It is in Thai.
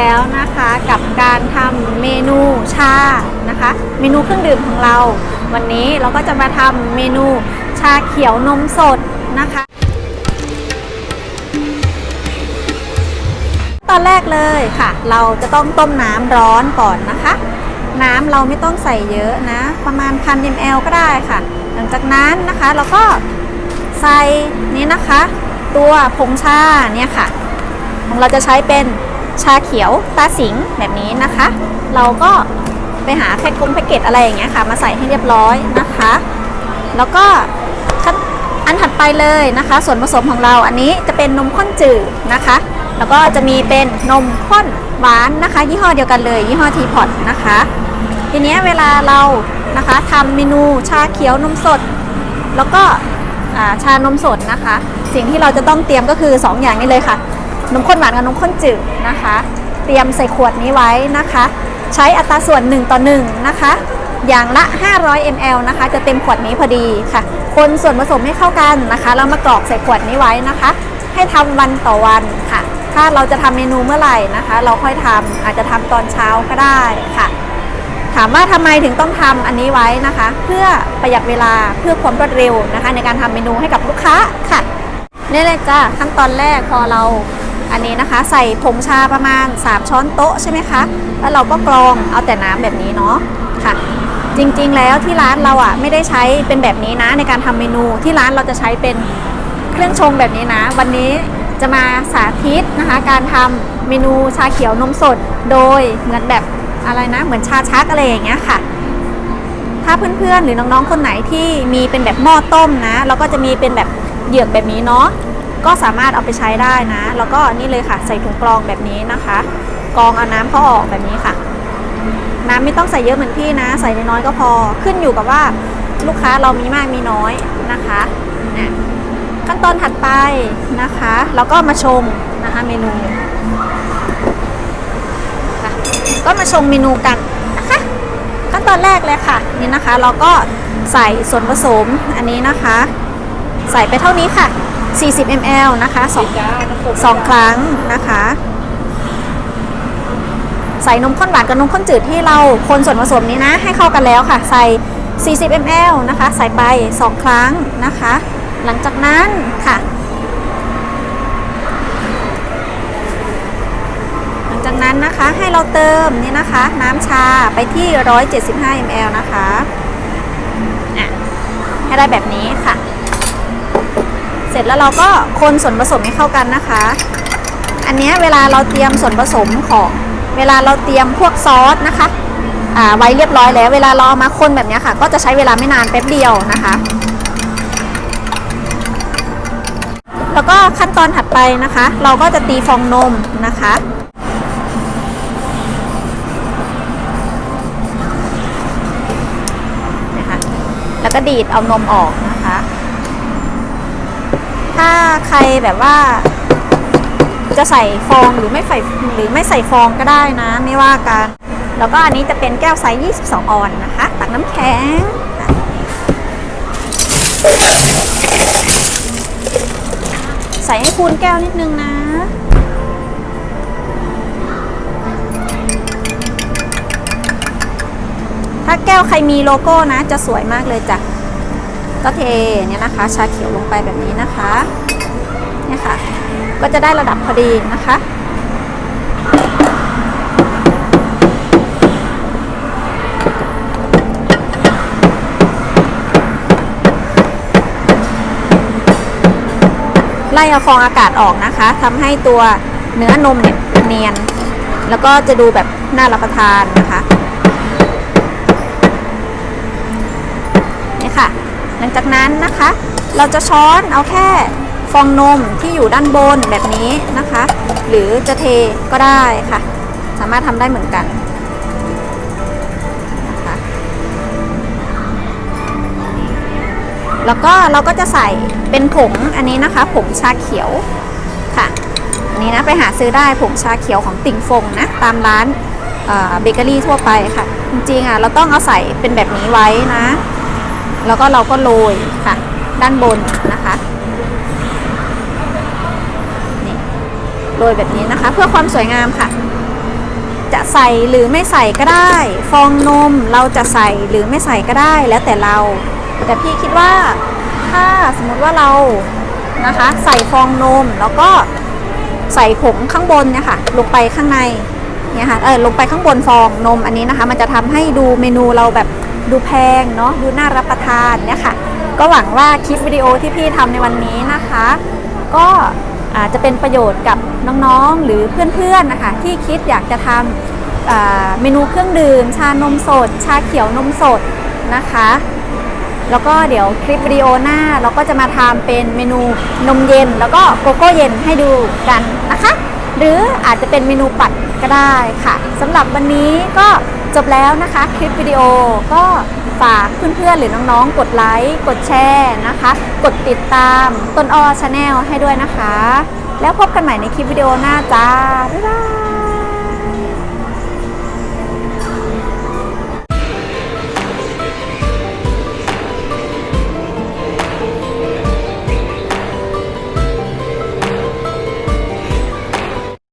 แล้วนะคะกับการทำเมนูชานะคะ เมนูเครื่องดื่มของเรา วันนี้เราก็จะมาทำเมนูชาเขียวนมสดนะคะ ตอนแรกเลยค่ะ เราจะต้องต้มน้ำร้อนก่อนนะคะ น้ำเราไม่ต้องใส่เยอะนะ ประมาณพัน ml ก็ได้ค่ะ หลังจากนั้นนะคะเราก็ใส่นี้นะคะ ตัวผงชาเนี่ยค่ะ ของเราจะใช้เป็น ชาเขียวตาสิงแบบนี้นะคะ เราก็ไปหาแพ็คกงแพ็กเกจอะไรอย่างเงี้ยค่ะ มาใส่ให้เรียบร้อยนะคะ แล้วก็อันถัดไปเลยนะคะ ส่วนผสมของเราอันนี้จะเป็นนมข้นจืดนะคะ แล้วก็จะมีเป็นนมข้นหวานนะคะ ยี่ห้อเดียวกันเลย ยี่ห้อทีพอตนะคะ ทีเนี้ยเวลาเรานะคะทำเมนูชาเขียวนมสด แล้วก็อาชานมสดนะคะ สิ่งที่เราจะต้องเตรียมก็คือ 2 อย่างนี้เลยค่ะ นมข้นหวานกับนมข้นจืดนะคะ เตรียมใส่ขวดนี้ไว้นะคะ ใช้อัตราส่วน 1 ต่อ 1 นะคะ อย่างละ 500 ml นะคะ จะเต็มขวดนี้พอดีค่ะ คนส่วนผสมให้เข้ากันนะคะแล้วมากรอกใส่ขวดนี้ไว้นะคะ ให้ทำวันต่อวันค่ะ ถ้าเราจะทำเมนูเมื่อไหร่นะคะ เราค่อยทำอาจจะทำตอนเช้าก็ได้ค่ะ ถามว่าทำไมถึงต้องทำอันนี้ไว้นะคะ เพื่อประหยัดเวลาเพื่อความรวดเร็วนะคะ ในการทำเมนูให้กับลูกค้าค่ะนี่เลยจ้าขั้นตอนแรกพอเรา อันนี้นะคะใส่ผงชาประมาณ 3 ช้อนโต๊ะใช่ไหมคะ แล้วเราก็กรองเอาแต่น้ำแบบนี้เนาะค่ะ จริงๆแล้วที่ร้านเราอะไม่ได้ใช้เป็นแบบนี้นะในการทำเมนูที่ร้านเราจะใช้เป็นเครื่องชงแบบนี้นะ วันนี้จะมาสาธิตนะคะ การทำเมนูชาเขียวนมสดโดยเหมือนแบบอะไรนะ เหมือนชาชักอะไรอย่างเงี้ยค่ะถ้าเพื่อนๆหรือน้องๆคนไหนที่มีเป็นแบบหม้อต้มนะแล้วก็จะมีเป็นแบบเหยือกแบบนี้เนาะ ก็สามารถเอาไปใช้ได้นะ แล้วก็นี่เลยค่ะ ใส่ถุงกรองแบบนี้นะคะ กรองเอาน้ำเขาออกแบบนี้ค่ะ น้ำไม่ต้องใส่เยอะเหมือนพี่นะ ใส่น้อยก็พอขึ้นอยู่กับว่าลูกค้าเรามีมากมีน้อยนะคะอะขั้นตอนถัดไปนะคะ แล้วก็มาชงนะคะเมนูก็มาชงเมนูกันนะคะ ขั้นตอนแรกเลยค่ะนี่นะคะ เราก็ใส่ส่วนผสมอันนี้นะคะ ใส่ไปเท่านี้ค่ะ 40 ml นะคะสองสองครั้งนะคะ ใส่นมข้นหวานกับนมข้นจืดที่เราคนส่วนผสมนี้นะให้เข้ากันแล้วค่ะ ใส่ 40 ml นะคะ ใส่ไป 2 ครั้งนะคะ หลังจากนั้นค่ะ หลังจากนั้นนะคะให้เราเติมนี่นะคะ น้ำชาไปที่ 175 ml นะคะอะให้ได้แบบนี้ค่ะ เสร็จแล้วเราก็คนส่วนผสมให้เข้ากันนะคะ อันนี้เวลาเราเตรียมส่วนผสมของเวลาเราเตรียมพวกซอสนะคะอ่าไว้เรียบร้อยแล้ว เวลาเราเอามาคนแบบนี้ค่ะ ก็จะใช้เวลาไม่นานแป๊บเดียวนะคะ แล้วก็ขั้นตอนถัดไปนะคะ เราก็จะตีฟองนมนะคะนะคะ แล้วก็ดีดเอานมออกนะ ถ้าใครแบบว่า จะใส่ฟองหรือไม่ใส่หรือไม่ใส่ฟองก็ได้นะ ไม่ว่ากัน แล้วก็อันนี้จะเป็นแก้วไซส์ 22 ออนนะคะ ตักน้ำแข็งใส่ให้คูณแก้วนิดนึงนะถ้าแก้วใครมีโลโก้นะ จะสวยมากเลยจ้ะ ก็เทเนี่ยนะคะ ชาเขียวลงไปแบบนี้นะคะเนี่ยค่ะ ก็จะได้ระดับพอดีนะคะไล่เอาฟองอากาศออกนะคะทำให้ตัวเนื้อนมเนี่ยเนียน แล้วก็จะดูแบบน่ารับประทานนะคะนี่ค่ะ หลังจากนั้นนะคะ เราจะช้อนเอาแค่ฟองนมที่อยู่ด้านบนแบบนี้นะคะ หรือจะเทก็ได้ค่ะ สามารถทำได้เหมือนกันนะคะแล้วก็เราก็จะใส่เป็นผงอันนี้นะคะ ผงชาเขียวค่ะ อันนี้นะไปหาซื้อได้ผงชาเขียวของติ่งฟงนะตามร้านเบเกอรี่ทั่วไปค่ะ จริงๆอะเราต้องเอาใส่เป็นแบบนี้ไว้นะ แล้วก็เราก็โรยค่ะ ด้านบนนะคะนี่โรยแบบนี้นะคะ เพื่อความสวยงามค่ะ จะใส่หรือไม่ใส่ก็ได้ ฟองนมเราจะใส่หรือไม่ใส่ก็ได้แล้วแต่เรา แต่พี่คิดว่าถ้าสมมติว่าเรานะคะ ใส่ฟองนมแล้วก็ใส่ผงข้างบนเนี่ยค่ะ ลงไปข้างในเนี่ยค่ะเออลงไปข้างบนฟองนมอันนี้นะคะ มันจะทำให้ดูเมนูเราแบบ ดูแพงเนาะดูน่ารับประทานเนี่ยค่ะ ก็หวังว่าคลิปวิดีโอที่พี่ทำในวันนี้นะคะ ก็อาจจะเป็นประโยชน์กับน้องๆหรือเพื่อนๆนะคะที่คิดอยากจะทำเมนูเครื่องดื่ม ชานมสด ชาเขียวนมสดนะคะ แล้วก็เดี๋ยวคลิปวิดีโอหน้าเราก็จะมาทำเป็นเมนูนมเย็น แล้วก็โกโก้เย็นให้ดูกันนะคะ หรืออาจจะเป็นเมนูปัดก็ได้ค่ะสำหรับวันนี้ก็ จบแล้วนะคะคลิปวิดีโอก็ฝากเพื่อนๆหรือน้องๆ กดไลค์ กดแชร์นะคะ กดติดตามต้นอ้อชาแนลให้ด้วยนะคะ แล้วพบกันใหม่ในคลิปวิดีโอหน้าจ้า บ๊ายบาย